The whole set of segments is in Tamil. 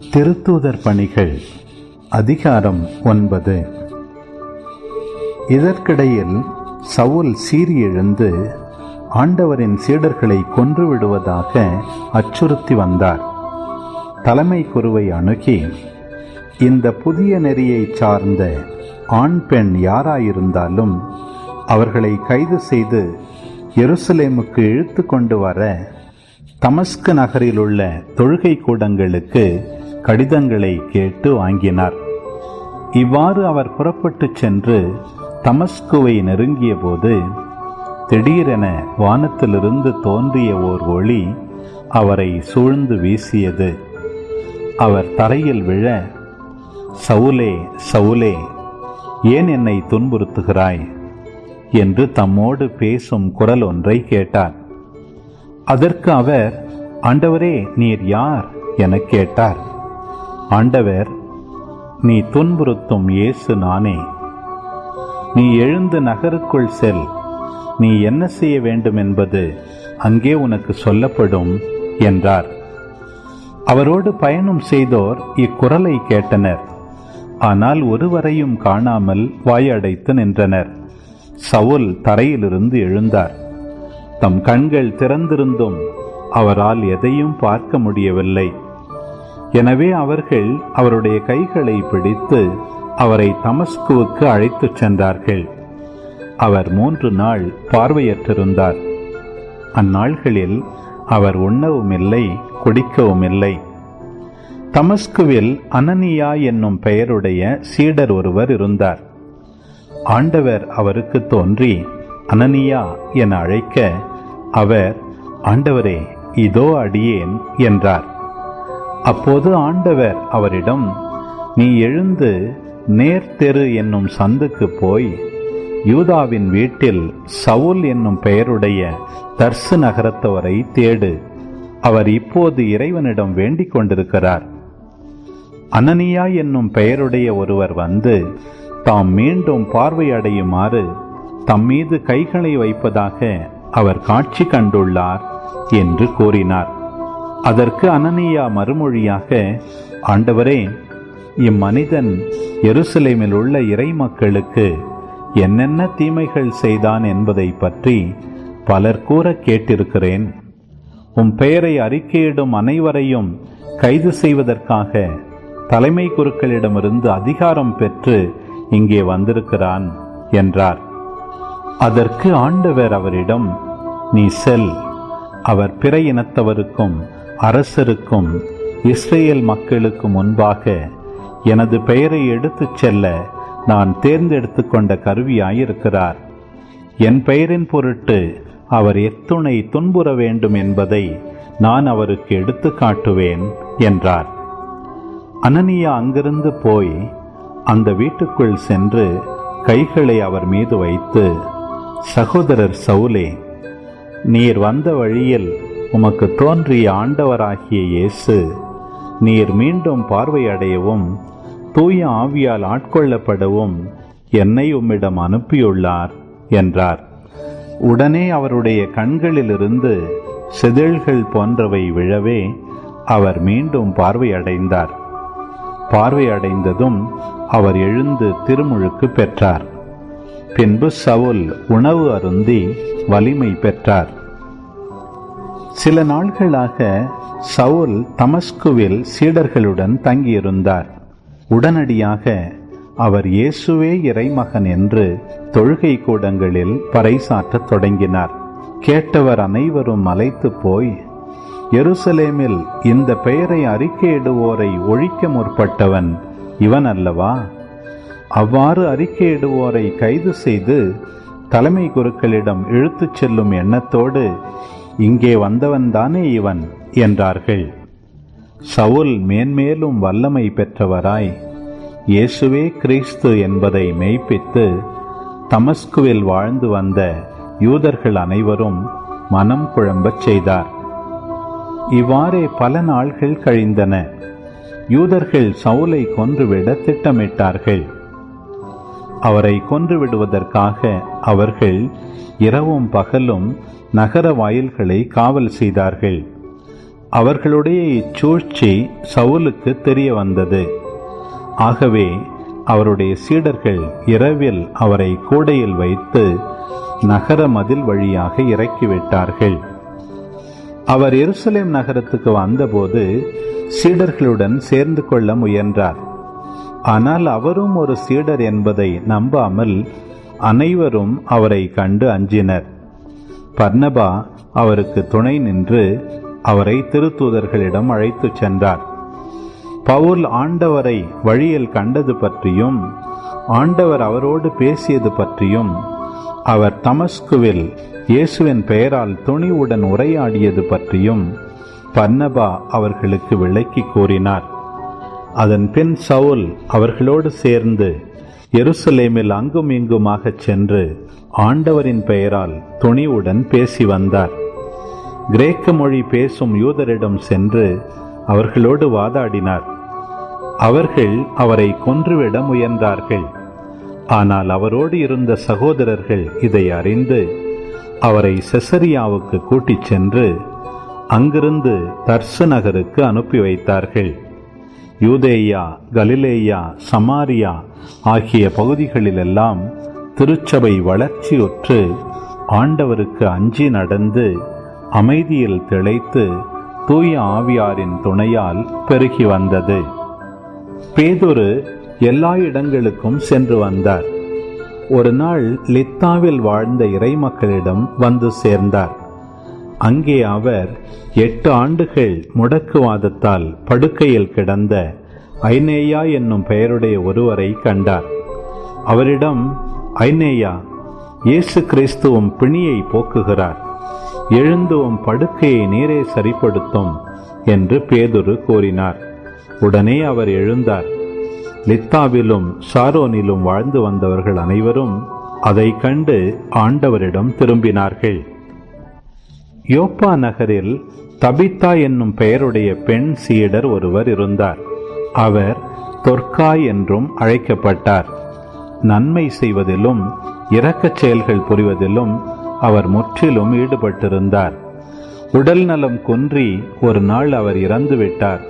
திருத்தூதர் பணிகள் அதிகாரம் ஒன்பது. இதற்கிடையில் சவுல் சீறி எழுந்து ஆண்டவரின் சீடர்களை கொன்றுவிடுவதாக அச்சுறுத்தி வந்தார். தலைமை குருவை அணுகி இந்த புதிய நெறியை சார்ந்த ஆண் பெண் யாராயிருந்தாலும் அவர்களை கைது செய்து எருசலேமுக்கு இழுத்து கொண்டு வர தமஸ்கு நகரில் உள்ள தொழுகை கூடங்களுக்கு கடிதங்களை கேட்டு வாங்கினார். இவ்வாறு அவர் புறப்பட்டுச் சென்று தமஸ்குவை நெருங்கிய போது திடீரென வானத்திலிருந்து தோன்றிய ஓர் ஒளி அவரை சூழ்ந்து வீசியது. அவர் தரையில் விழ சவுலே சவுலே ஏன் என்னை துன்புறுத்துகிறாய் என்று தம்மோடு பேசும் குரல் ஒன்றை கேட்டார். அதற்கு அவர் ஆண்டவரே நீர் யார் எனக் கேட்டார். ஆண்டவர் நீ துன்புறுத்தும் இயேசு நானே. நீ எழுந்து நகருக்குள் செல். நீ என்ன செய்ய வேண்டும் என்பது அங்கே உனக்கு சொல்லப்படும் என்றார். அவரோடு பயணம் செய்தோர் இக்குரலை கேட்டனர். ஆனால் ஒருவரையும் காணாமல் வாயடைத்து நின்றனர். சவுல் தரையிலிருந்து எழுந்தார். தம் கண்கள் திறந்திருந்தும் அவரால் எதையும் பார்க்க முடியவில்லை. எனவே அவர்கள் அவருடைய கைகளை பிடித்து அவரை தமஸ்குவுக்கு அழைத்துச் சென்றார்கள். அவர் மூன்று நாள் பார்வையற்றிருந்தார். அந்நாள்களில் அவர் உண்ணவும் இல்லை குடிக்கவும் இல்லை தமஸ்குவில் அனனியா என்னும் பெயருடைய சீடர் ஒருவர் இருந்தார். ஆண்டவர் அவருக்கு தோன்றி அனனியா என அழைக்க அவர் ஆண்டவரே இதோ அடியேன் என்றார். அப்போது ஆண்டவர் அவரிடம் நீ எழுந்து நேர்த்தெரு என்னும் சந்துக்கு போய் யூதாவின் வீட்டில் சவுல் என்னும் பெயருடைய தர்சு நகரத்தவரை தேடு. அவர் இப்போது இறைவனிடம் வேண்டிக் கொண்டிருக்கிறார். அனனியா என்னும் பெயருடைய ஒருவர் வந்து தாம் மீண்டும் பார்வையடையுமாறு தம் மீது கைகளை வைப்பதாக அவர் காட்சி கண்டுள்ளார் என்று கூறினார். அதற்கு அனனியா மறுமொழியாக ஆண்டவரே இம்மனிதன் எருசலேமில் உள்ள இறை மக்களுக்கு என்னென்ன தீமைகள் செய்தான் என்பதை பற்றி பலர் கூற கேட்டிருக்கிறேன். உம் பெயரை அறிக்கையிடும் அனைவரையும் கைது செய்வதற்காக தலைமை குருக்களிடமிருந்து அதிகாரம் பெற்று இங்கே வந்திருக்கிறான் என்றார். அதற்கு ஆண்டவர் அவரிடம் நீ செல் அவர் பிற இனத்தவருக்கும் அரசருக்கும் இஸ்ரேல் மக்களுக்கு முன்பாக எனது பெயரை எடுத்துச் செல்ல நான் தேர்ந்தெடுத்து கொண்ட கருவியாயிருக்கிறார். என் பெயரின் பொருட்டு அவர் எத்துணை துன்புற வேண்டும் என்பதை நான் அவருக்கு எடுத்து காட்டுவேன் என்றார். அனனியா அங்கிருந்து போய் அந்த வீட்டுக்குள் சென்று கைகளை அவர் மீது வைத்து சகோதரர் சவுலே நீர் வந்த வழியில் உமக்கு தோன்றிய ஆண்டவராகிய இயேசு நீர் மீண்டும் பார்வையடையவும் தூய ஆவியால் ஆட்கொள்ளப்படவும் என்னை உம்மிடம் அனுப்பியுள்ளார் என்றார். உடனே அவருடைய கண்களிலிருந்து செதில்கள் போன்றவை விழவே அவர் மீண்டும் பார்வையடைந்தார். பார்வையடைந்ததும் அவர் எழுந்து திருமுழுக்கு பெற்றார். பின்பு சவுல் உணவு அருந்தி வலிமை பெற்றார். சில நாள்களாக சவுல் தமஸ்குவில் சீடர்களுடன் தங்கியிருந்தார். உடனடியாக அவர் இயேசுவே இறைமகன் என்று தொழுகை கூடங்களில் பறைசாற்றத் தொடங்கினார். கேட்டவர் அனைவரும் அலைத்து போய் எருசலேமில் இந்த பெயரை அறிக்கையிடுவோரை ஒழிக்க முற்பட்டவன் இவன் அல்லவா அவ்வாறு அறிக்கையிடுவோரை கைது செய்து தலைமை குருக்களிடம் இழுத்துச் செல்லும் எண்ணத்தோடு இங்கே வந்தவன்தானே இவன்? என்றார்கள். சவுல் மேன்மேலும் வல்லமை பெற்றவராய் இயேசுவே கிறிஸ்து என்பதை மெய்ப்பித்து தமஸ்குவில் வாழ்ந்து வந்த யூதர்கள் அனைவரும் மனம் குழம்பச் செய்தார். இவ்வாறே பல நாள்கள் கழிந்தன. யூதர்கள் சவுலை கொன்றுவிட திட்டமிட்டார்கள். அவரை கொன்று விடுவதற்காக அவர்கள் இரவும் பகலும் நகர வாயில்களை காவல் செய்தார்கள். அவர்களுடைய இச்சூழ்ச்சி சவுலுக்கு தெரிய வந்தது. ஆகவே அவருடைய சீடர்கள் இரவில் அவரை கூடையில் வைத்து நகர மதில் வழியாக இறக்கிவிட்டார்கள். அவர் எருசலேம் நகரத்துக்கு வந்தபோது சீடர்களுடன் சேர்ந்து கொள்ள முயன்றார். ஆனால் அவரும் ஒரு சீடர் என்பதை நம்பாமல் அனைவரும் அவரை கண்டு அஞ்சினர். பர்னபா அவருக்கு துணை நின்று அவரை திருத்தூதர்களிடம் அழைத்துச் சென்றார். பவுல் ஆண்டவரை வழியில் கண்டது பற்றியும் ஆண்டவர் அவரோடு பேசியது பற்றியும் அவர் தமஸ்குவில் இயேசுவின் பெயரால் துணிவுடன் உரையாடியது பற்றியும் பர்னபா அவர்களுக்கு விளக்கி கூறினார். அதன் பின் சவுல் அவர்களோடு சேர்ந்து எருசலேமில் அங்கும் இங்குமாகச் சென்று ஆண்டவரின் பெயரால் துணிவுடன் பேசி வந்தார். கிரேக்க மொழி பேசும் யூதரிடம் சென்று அவர்களோடு வாதாடினார். அவர்கள் அவரை கொன்றுவிட முயன்றார்கள். ஆனால் அவரோடு இருந்த சகோதரர்கள் இதை அறிந்து அவரை செசரியாவுக்கு கூட்டிச் சென்று அங்கிருந்து தர்சு நகருக்கு அனுப்பி வைத்தார்கள். யூதேயா கலிலேயா சமாரியா ஆகிய பகுதிகளிலெல்லாம் திருச்சபை வளர்ச்சியுற்று ஆண்டவருக்கு அஞ்சி நடந்து அமைதியில் திளைத்து தூய ஆவியாரின் துணையால் பெருகி வந்தது. பேதுரு எல்லா இடங்களுக்கும் சென்று வந்தார். ஒரு நாள் லித்தாவில் வாழ்ந்த இறைமக்களிடம் வந்து சேர்ந்தார். அங்கே அவர் எட்டு ஆண்டுகள் முடக்குவாதத்தால் படுக்கையில் கிடந்த ஐனேயா என்னும் பெயருடைய ஒருவரை கண்டார். அவரிடம் ஐனேயா இயேசு கிறிஸ்துவும் பிணியை போக்குகிறார். எழுந்துவும் படுக்கையை நீரே சரிப்படுத்தும் என்று பேதுரு கூறினார். உடனே அவர் எழுந்தார். லித்தாவிலும் சாரோனிலும் வாழ்ந்து வந்தவர்கள் அனைவரும் அதை கண்டு ஆண்டவரிடம் திரும்பினார்கள். யோப்பா நகரில் தபித்தா என்னும் பெயருடைய பெண் சீடர் ஒருவர் இருந்தார். அவர் தொர்க்காய் என்றும் அழைக்கப்பட்டார். நன்மை செய்வதிலும் இரக்கச் செயல்கள் புரிவதிலும் அவர் முற்றிலும் ஈடுபட்டிருந்தார். உடல் நலம் குன்றி ஒரு நாள் அவர் இறந்துவிட்டார்.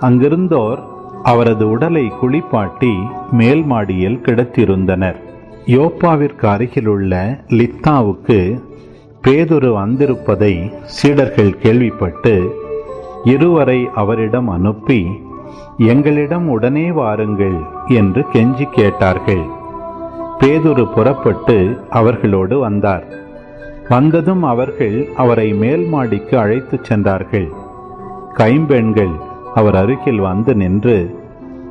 அங்கிருந்தோர் அவரது உடலை குளிப்பாட்டி மேல் மாடியில் கிடத்திருந்தனர். யோப்பாவிற்கு அருகிலுள்ள லித்தாவுக்கு பேதுரு வந்திருப்பதை சீடர்கள் கேள்விப்பட்டு இருவரை அவரிடம் அனுப்பி எங்களிடம் உடனே வாருங்கள் என்று கெஞ்சி கேட்டார்கள். பேதுரு புறப்பட்டு அவர்களோடு வந்தார். வந்ததும் அவர்கள் அவரை மேல் மாடிக்கு அழைத்துச் சென்றார்கள். கைம்பெண்கள் அவர் அருகில் வந்து நின்று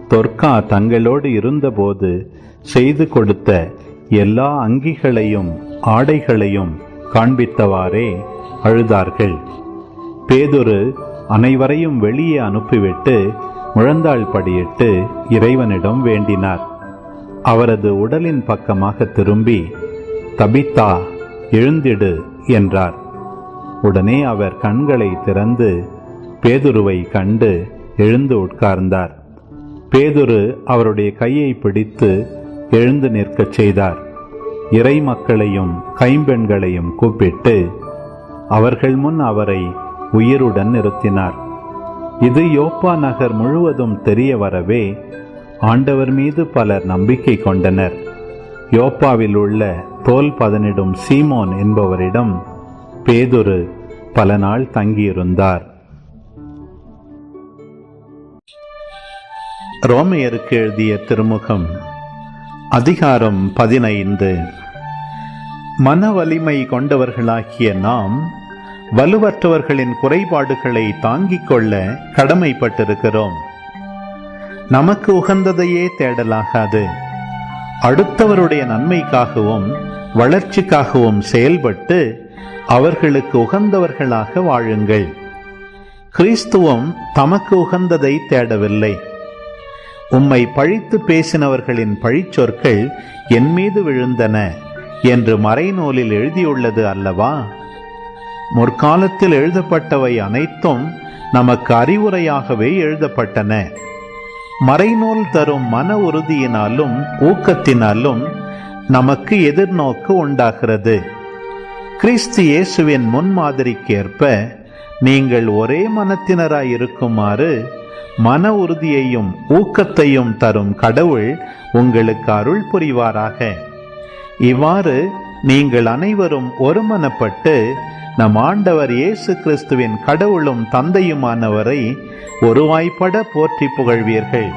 தொர்க்கா தங்களோடு இருந்தபோது செய்து கொடுத்த எல்லா அங்கிகளையும் ஆடைகளையும் காண்பித்தவாறே அழுதார்கள். பேதுரு அனைவரையும் வெளியே அனுப்பிவிட்டு முழந்தாள் படியிட்டு இறைவனிடம் வேண்டினார். அவரது உடலின் பக்கமாக திரும்பி தபித்தா எழுந்திடு என்றார். உடனே அவர் கண்களை திறந்து பேதுருவை கண்டு எழுந்து உட்கார்ந்தார். பேதுரு அவருடைய கையை பிடித்து எழுந்து நிற்கச் செய்தார். இறை மக்களையும் கைம்பெண்களையும் கூப்பிட்டு அவர்கள் முன் அவரை உயிருடன் நிறுத்தினார். இது யோப்பா நகர் முழுவதும் தெரிய வரவே ஆண்டவர் மீது பலர் நம்பிக்கை கொண்டனர். யோப்பாவில் உள்ள தோல் பதனிடும் சீமோன் என்பவரிடம் பேதுரு பல நாள் தங்கியிருந்தார். ரோமையருக்கு எழுதிய திருமுகம் அதிகாரம் பதினைந்து. மன வலிமை கொண்டவர்களாகிய நாம் வலுவற்றவர்களின் குறைபாடுகளை தாங்கிக் கொள்ள கடமைப்பட்டிருக்கிறோம். நமக்கு உகந்ததையே தேடலாகாது. அடுத்தவருடைய நன்மைக்காகவும் வளர்ச்சிக்காகவும் செயல்பட்டு அவர்களுக்கு உகந்தவர்களாக வாழுங்கள். கிறிஸ்துவம் தமக்கு உகந்ததை தேடவில்லை. உம்மை பழித்து பேசினவர்களின் பழிச்சொற்கள் என் மீது விழுந்தன. என்று மறைநூலில் எழுதியுள்ளது அல்லவா? முற்காலத்தில் எழுதப்பட்டவை அனைத்தும் நமக்கு அறிவுரையாகவே எழுதப்பட்டன. மறைநூல் தரும் மன உறுதியினாலும் ஊக்கத்தினாலும் நமக்கு எதிர்நோக்கு உண்டாகிறது. கிறிஸ்து இயேசுவின் முன்மாதிரிக்கேற்ப நீங்கள் ஒரே மனத்தினராய் இருக்குமாறு மன உறுதியையும் ஊக்கத்தையும் தரும் கடவுள் உங்களுக்கு அருள் புரிவாராக. இவ்வாறு நீங்கள் அனைவரும் ஒருமனப்பட்டு நம் ஆண்டவர் இயேசு கிறிஸ்துவின் கடவுளும் தந்தையுமானவரை ஒருவாய்ப்பட போற்றி புகழ்வீர்கள்.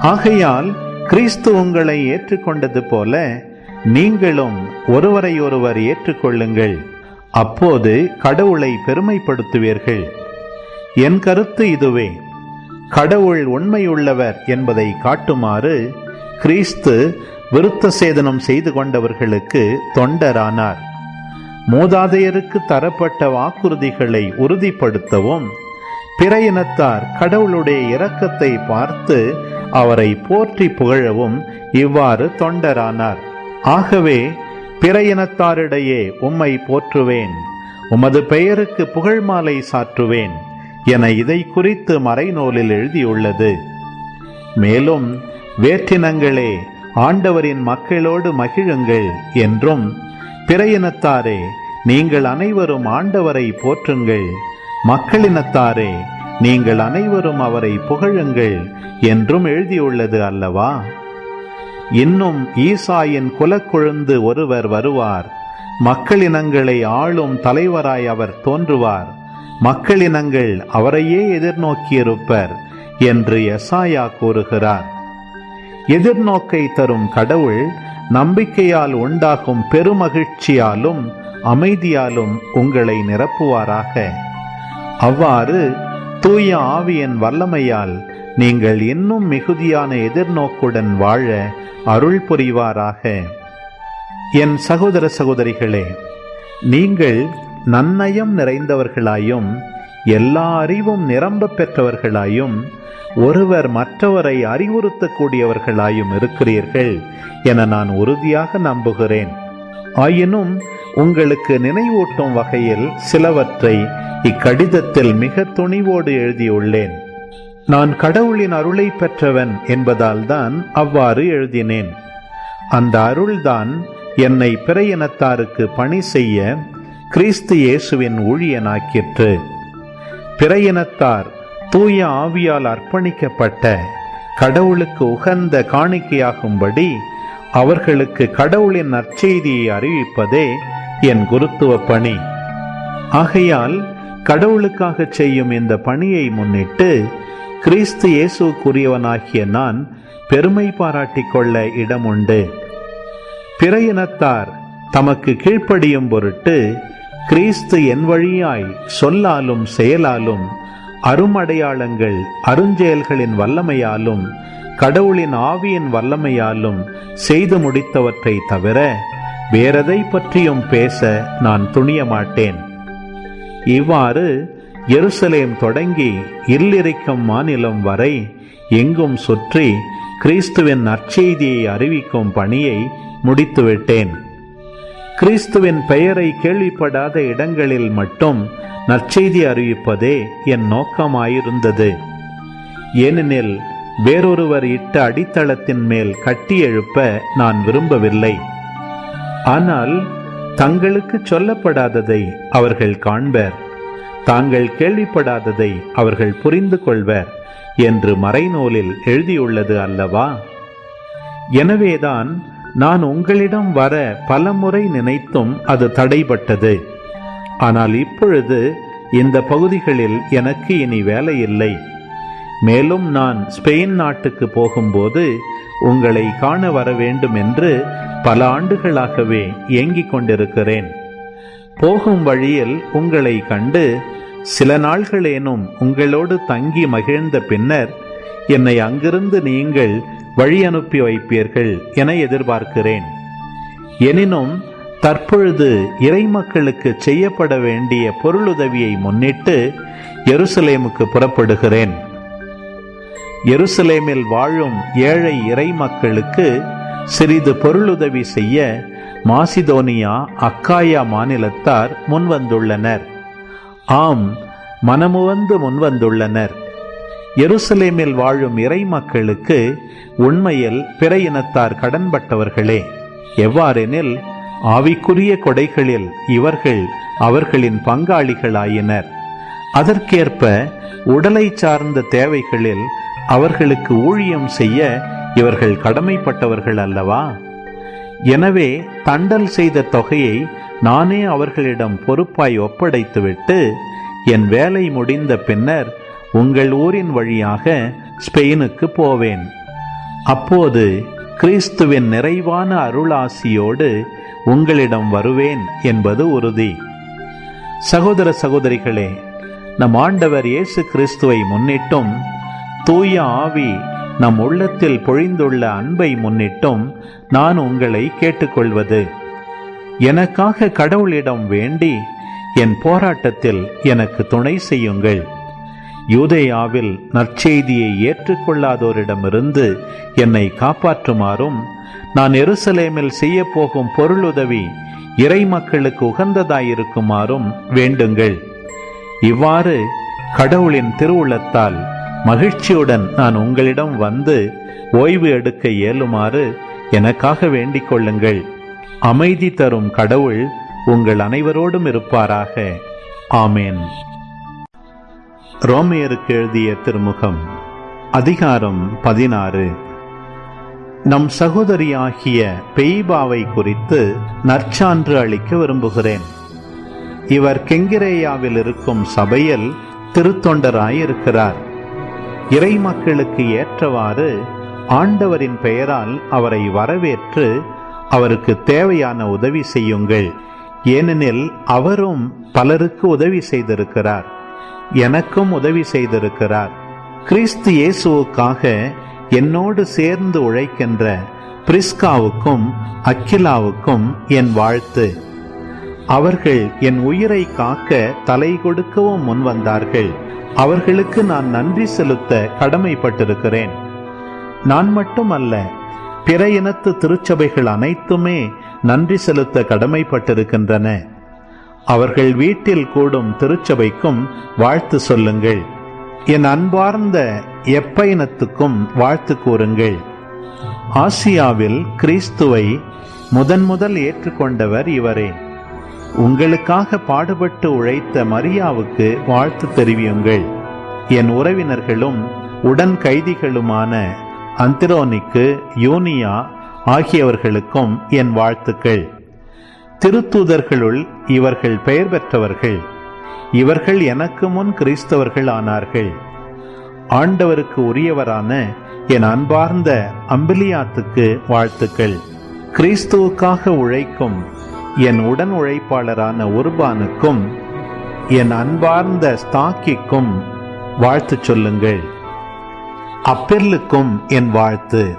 ஆகையால் கிறிஸ்து உங்களை ஏற்றுக்கொண்டது போல நீங்களும் ஒருவரை ஒருவர் ஏற்றுக்கொள்ளுங்கள். அப்போது கடவுளை பெருமைப்படுத்துவீர்கள். என் கருத்து இதுவே. கடவுள் உண்மையுள்ளவர் என்பதை காட்டுமாறு கிறிஸ்து விருத்த சேதனம் செய்து கொண்டவர்களுக்கு தொண்டரானார். மூதாதையருக்கு தரப்பட்ட வாக்குறுதிகளை உறுதிப்படுத்தவும் பிற இனத்தார் கடவுளுடைய இரக்கத்தை பார்த்து அவரை போற்றி புகழவும் இவ்வாறு தொண்டரானார். ஆகவே பிற இனத்தாரிடையே உம்மை போற்றுவேன் உமது பெயருக்கு புகழ் மாலை சாற்றுவேன் என இதை குறித்து மறைநூலில் எழுதியுள்ளது. மேலும் வேற்றினங்களே ஆண்டவரின் மக்களோடு மகிழுங்கள் என்றும் பிற இனத்தாரே நீங்கள் அனைவரும் ஆண்டவரை போற்றுங்கள். மக்களினத்தாரே நீங்கள் அனைவரும் அவரை புகழுங்கள் என்றும் எழுதியுள்ளது அல்லவா? இன்னும் ஈசாயின் குலக்குழுந்து ஒருவர் வருவார். மக்களினங்களை ஆளும் தலைவராய் அவர் தோன்றுவார். மக்களினங்கள் அவரையே எதிர்நோக்கியிருப்பர் என்று எசாயா கூறுகிறார். எதிர்நோக்கை தரும் கடவுள் நம்பிக்கையால் உண்டாகும் பெருமகிழ்ச்சியாலும் அமைதியாலும் உங்களை நிரப்புவாராக. அவ்வாறு தூய ஆவியின் வல்லமையால் நீங்கள் இன்னும் மிகுதியான எதிர்நோக்குடன் வாழ அருள் புரிவாராக. என் சகோதர சகோதரிகளே நீங்கள் நன்னயம் நிறைந்தவர்களாயும் எல்லா அறிவும் நிரம்ப பெற்றவர்களாயும் ஒருவர் மற்றவரை அறிவுறுத்தக்கூடியவர்களாயும் இருக்கிறீர்கள் என நான் உறுதியாக நம்புகிறேன். ஆயினும் உங்களுக்கு நினைவூட்டும் வகையில் சிலவற்றை இக்கடிதத்தில் மிக துணிவோடு எழுதியுள்ளேன். நான் கடவுளின் அருளை பெற்றவன் என்பதால்தான் அவ்வாறு எழுதினேன். அந்த அருள்தான் என்னை பிற இனத்தாருக்கு பணி செய்ய கிறிஸ்து இயேசுவின் ஊழியனாக்கிற்று. பிற இனத்தார் தூய ஆவியால் அர்ப்பணிக்கப்பட்ட கடவுளுக்கு உகந்த காணிக்கையாகும்படி அவர்களுக்கு கடவுளின் நற்செய்தியை அறிவிப்பதே என் குருத்துவ பணி. ஆகையால் கடவுளுக்காக செய்யும் இந்த பணியை முன்னிட்டு கிறிஸ்து இயேசுக்குரியவனாகிய நான் பெருமை பாராட்டிக் கொள்ள இடம் பிற இனத்தார் தமக்கு கீழ்ப்படியும் பொருட்டு கிறிஸ்து என் வழியாய் சொல்லாலும் செயலாலும் அருமடையாளங்கள் அருஞ்செயல்களின் வல்லமையாலும் கடவுளின் ஆவியின் வல்லமையாலும் செய்து முடித்தவற்றை தவிர வேறெதை பற்றியும் பேச நான் துணிய மாட்டேன் இவ்வாறு எருசலேம் தொடங்கி இல்லிருக்கும் மாநிலம் வரை எங்கும் சுற்றி கிறிஸ்துவின் நற்செய்தியை அறிவிக்கும் பணியை முடித்துவிட்டேன். கிறிஸ்துவின் பெயரை கேள்விப்படாத இடங்களில் மட்டும் நற்செய்தி அறிவிப்பதே என் நோக்கமாயிருந்தது. ஏனெனில் வேறொருவர் இட்ட அடித்தளத்தின் மேல் கட்டி எழுப்ப நான் விரும்பவில்லை. ஆனால் தங்களுக்கு சொல்லப்படாததை அவர்கள் காண்பர். தாங்கள் கேள்விப்படாததை அவர்கள் புரிந்து கொள்வர் என்று மறைநூலில் எழுதியுள்ளது அல்லவா? எனவேதான் நான் உங்களிடம் வர பலமுறை நினைத்தும் அது தடைபட்டது. ஆனால் இப்பொழுது இந்த பகுதிகளில் எனக்கு இனி வேலை இல்லை மேலும் நான் ஸ்பெயின் நாட்டுக்கு போகும்போது உங்களை காண வர வேண்டும் என்று பல ஆண்டுகளாகவே ஏங்கிக் கொண்டிருக்கிறேன். போகும் வழியில் உங்களை கண்டு சில நாள்களேனும் உங்களோடு தங்கி மகிழ்ந்த பின்னர் என்னை அங்கிருந்து நீங்கள் வழி அனுப்பி வைப்பீர்கள் என எதிர்பார்க்கிறேன். எனினும் தற்பொழுது இறைமக்களுக்கு செய்யப்பட வேண்டிய பொருளுதவியை முன்னிட்டு எருசலேமுக்கு புறப்படுகிறேன். எருசலேமில் வாழும் ஏழை இறை மக்களுக்கு சிறிது பொருளுதவி செய்ய மாசிதோனியா அக்காயா மாநிலத்தார் முன்வந்துள்ளனர். ஆம் மனமுவந்து முன்வந்துள்ளனர். எருசலேமில் வாழும் இறை மக்களுக்கு உண்மையில் பிற இனத்தார் கடன்பட்டவர்களே. எவ்வாறெனில் ஆவிக்குரிய கொடைகளில் இவர்கள் அவர்களின் பங்காளிகளாயினர். அதற்கேற்ப உடலை சார்ந்த தேவைகளில் அவர்களுக்கு ஊழியம் செய்ய இவர்கள் கடமைப்பட்டவர்கள் அல்லவா? எனவே தண்டல் செய்த தொகையை நானே அவர்களிடம் பொறுப்பாய் ஒப்படைத்துவிட்டு என் வேலை முடிந்த பின்னர் உங்கள் ஊரின் வழியாக ஸ்பெயினுக்கு போவேன். அப்போது கிறிஸ்துவின் நிறைவான அருளாசியோடு உங்களிடம் வருவேன் என்பது உறுதி. சகோதர சகோதரிகளே நம் ஆண்டவர் இயேசு கிறிஸ்துவை முன்னிட்டும் தூய ஆவி நம் உள்ளத்தில் பொழிந்துள்ள அன்பை முன்னிட்டும் நான் உங்களை கேட்டுக்கொள்வது. எனக்காக கடவுளிடம் வேண்டி என் போராட்டத்தில் எனக்கு துணை செய்யுங்கள். யூதேயாவில் நற்செய்தியை ஏற்றுக்கொள்ளாதோரிடமிருந்து என்னை காப்பாற்றுமாறும் நான் எருசலேமில் செய்யப்போகும் பொருளுதவி இறை மக்களுக்கு உகந்ததாயிருக்குமாறும் வேண்டுங்கள். இவ்வாறு கடவுளின் திருவுளத்தால் மகிழ்ச்சியுடன் நான் உங்களிடம் வந்து ஓய்வு எடுக்க இயலுமாறு எனக்காக வேண்டிக் கொள்ளுங்கள். அமைதி தரும் கடவுள் உங்கள் அனைவரோடும் இருப்பாராக. ஆமேன். ரோமையருக்கு எழுதிய திருமுகம் அதிகாரம் பதினாறு. நம் சகோதரியாகிய பெய்பாவை குறித்து நற்சான்று அளிக்க விரும்புகிறேன். இவர் கெங்கிரேயாவில் இருக்கும் சபையில் திருத்தொண்டராயிருக்கிறார். இறை மக்களுக்கு ஏற்றவாறு ஆண்டவரின் பெயரால் அவரை வரவேற்று அவருக்கு தேவையான உதவி செய்யுங்கள். ஏனெனில் அவரும் பலருக்கு உதவி செய்திருக்கிறார். எனக்கும் உதவி செய்திருக்கிறார். கிறிஸ்து இயேசுவுக்காக என்னோடு சேர்ந்து உழைக்கின்ற பிரிஸ்காவுக்கும் அக்கிலாவுக்கும் என் வாழ்த்து. அவர்கள் என் உயிரை காக்க தலை கொடுக்கவும் முன் வந்தார்கள். அவர்களுக்கு நான் நன்றி செலுத்த கடமைப்பட்டிருக்கிறேன். நான் மட்டுமல்ல பிற இனத்து திருச்சபைகள் அனைத்துமே நன்றி செலுத்த கடமைப்பட்டிருக்கின்றன. அவர்கள் வீட்டில் கூடும் திருச்சபைக்கும் வாழ்த்து சொல்லுங்கள். என் அன்பார்ந்த எப்பயணத்துக்கும் வாழ்த்து கூறுங்கள். ஆசியாவில் கிறிஸ்துவை முதன் முதல் ஏற்றுக்கொண்டவர் இவரே. உங்களுக்காக பாடுபட்டு உழைத்த மரியாவுக்கு வாழ்த்து தெரிவியுங்கள். என் உறவினர்களும் உடன் கைதிகளுமான அந்திரோனிக்கு யூனியா ஆகியவர்களுக்கும் என் வாழ்த்துக்கள். திருத்தூதர்களுள் இவர்கள் பெயர் பெற்றவர்கள். இவர்கள் எனக்கு முன் கிறிஸ்தவர்கள் ஆனார்கள் ஆண்டவருக்கு உரியவரான என் அன்பார்ந்த அம்பிலியாத்துக்கு வாழ்த்துக்கள். கிறிஸ்துவுக்காக உழைக்கும் என் உடன் உழைப்பாளரான உர்பானுக்கும் என் அன்பார்ந்த ஸ்தாக்கிக்கும் வாழ்த்து சொல்லுங்கள். அப்பெர்லுக்கும் என் வாழ்த்து.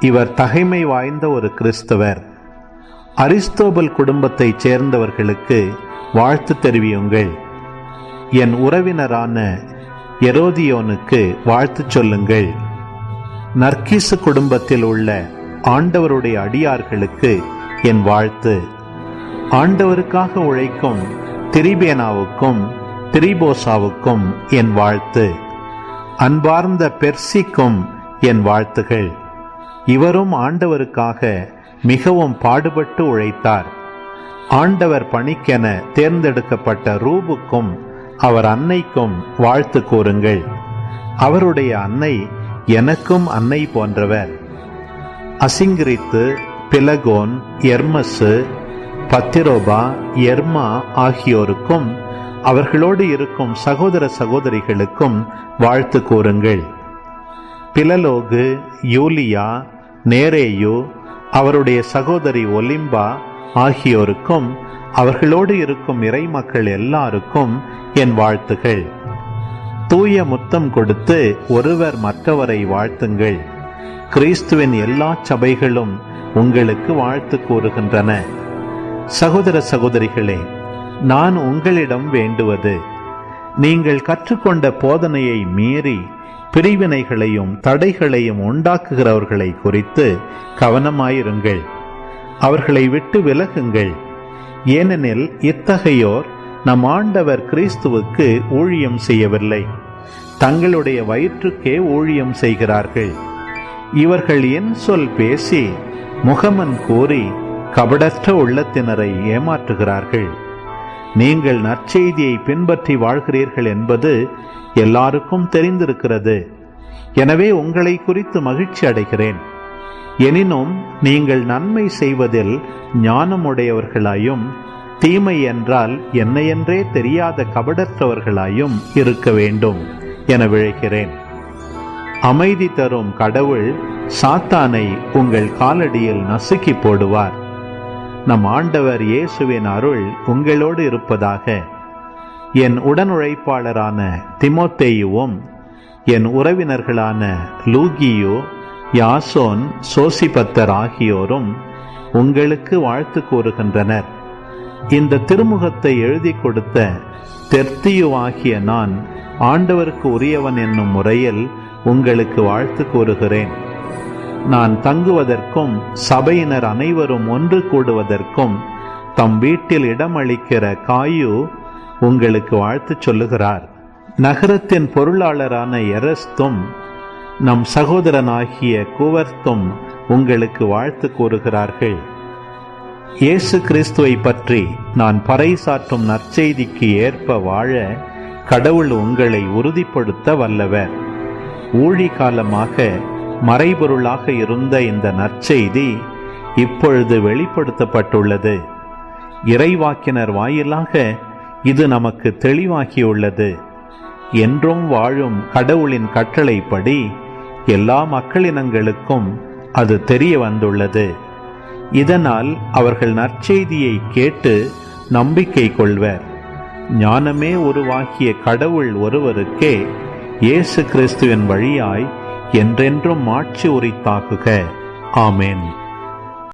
இவர் தகைமை வாய்ந்த ஒரு கிறிஸ்தவர். அரிஸ்தோபல் குடும்பத்தைச் சேர்ந்தவர்களுக்கு வாழ்த்து தெரிவியுங்கள். என் உறவினரான எரோதியோனுக்கு வாழ்த்து சொல்லுங்கள். நர்கிசு குடும்பத்தில் உள்ள ஆண்டவருடைய அடியார்களுக்கு என் வாழ்த்து. ஆண்டவருக்காக உழைக்கும் திரிபேனாவுக்கும் திரிபோசாவுக்கும் என் வாழ்த்து. அன்பார்ந்த பெர்சிக்கும் என் வாழ்த்துகள். இவரும் ஆண்டவருக்காக மிகவும் பாடுபட்டு உழைத்தார். ஆண்டவர் பணிக்கென தேர்ந்தெடுக்கப்பட்ட ரூபுக்கும் அவர் அன்னைக்கும் வாழ்த்து கூறுங்கள். அவருடைய அன்னை எனக்கும் அன்னை போன்றவர். அசிங்கிரித்து பிலகோன் எர்மசு பத்திரோபா எர்மா ஆகியோருக்கும் அவர்களோடு இருக்கும் சகோதர சகோதரிகளுக்கும் வாழ்த்து கூறுங்கள். பிலலோகு யூலியா நேரேயு அவருடைய சகோதரி ஒலிம்பா ஆகியோருக்கும் அவர்களோடு இருக்கும் இறை மக்கள் எல்லாருக்கும் என் வாழ்த்துகள். தூய முத்தம் கொடுத்து ஒருவர் மற்றவரை வாழ்த்துங்கள். கிறிஸ்துவின் எல்லா சபைகளும் உங்களுக்கு வாழ்த்து கூறுகின்றன. சகோதர சகோதரிகளே நான் உங்களிடம் வேண்டுவது நீங்கள் கற்றுக்கொண்ட போதனையை மீறி பிரிவினைகளையும் தடைகளையும் உண்டாக்குகிறவர்களை குறித்து கவனமாயிருங்கள். அவர்களை விட்டு விலகுங்கள். ஏனெனில் இத்தகையோர் நம் ஆண்டவர் கிறிஸ்துவுக்கு ஊழியம் செய்யவில்லை. தங்களுடைய வயிற்றுக்கே ஊழியம் செய்கிறார்கள். இவர்கள் என் சொல் பேசி முகமன் கூறி கபடற்ற உள்ளத்தினரை ஏமாற்றுகிறார்கள். நீங்கள் நற்செய்தியை பின்பற்றி வாழ்கிறீர்கள் என்பது எல்லாருக்கும் தெரிந்திருக்கிறது. எனவே உங்களை குறித்து மகிழ்ச்சி அடைகிறேன். எனினும் நீங்கள் நன்மை செய்வதில் ஞானமுடையவர்களாயும் தீமை என்றால் என்னையென்றே தெரியாத கபடற்றவர்களாயும் இருக்க வேண்டும் என விழைகிறேன். அமைதி தரும் கடவுள் சாத்தானை உங்கள் காலடியில் நசுக்கி போடுவார். நம் ஆண்டவர் இயேசுவின் அருள் உங்களோடு இருப்பதாக. என் உடனுழைப்பாளரான திமோத்தேயுவும் என் உறவினர்களான லூகியோ யாசோன் சோசிபத்தர் ஆகியோரும் உங்களுக்கு வாழ்த்து கூறுகின்றனர். இந்த திருமுகத்தை எழுதி கொடுத்த தெர்த்தியுவாகிய நான் ஆண்டவருக்கு உரியவன் என்னும் முறையில் உங்களுக்கு வாழ்த்து கூறுகிறேன். நான் தங்குவதற்கும் சபையினர் அனைவரும் ஒன்று கூடுவதற்கும் தம் வீட்டில் இடமளிக்கிற காயு உங்களுக்கு வாழ்த்து சொல்லுகிறார். நகரத்தின் பொருளாளரான எரஸ்தும் நம் சகோதரனாகிய குவர்த்தும் உங்களுக்கு வாழ்த்து கூறுகிறார்கள். இயேசு கிறிஸ்துவை பற்றி நான் பறைசாற்றும் நற்செய்திக்கு ஏற்ப வாழ கடவுள் உங்களை உறுதிப்படுத்த வல்லவர். ஊழி காலமாக மறைபொருளாக இருந்த இந்த நற்செய்தி இப்பொழுது வெளிப்படுத்தப்பட்டுள்ளது. இறைவாக்கினர் வாயிலாக இது நமக்கு தெளிவாகியுள்ளது. என்றும் வாழும் கடவுளின் கட்டளைப்படி எல்லா மக்களினங்களுக்கும் அது தெரிய வந்துள்ளது. இதனால் அவர்கள் நற்செய்தியை கேட்டு நம்பிக்கை கொள்வர். ஞானமே உருவாகிய கடவுள் ஒருவருக்கே இயேசு கிறிஸ்துவின் வழியாய் என்றென்றும் மாட்சி உரித்தாக்குக. ஆமேன்.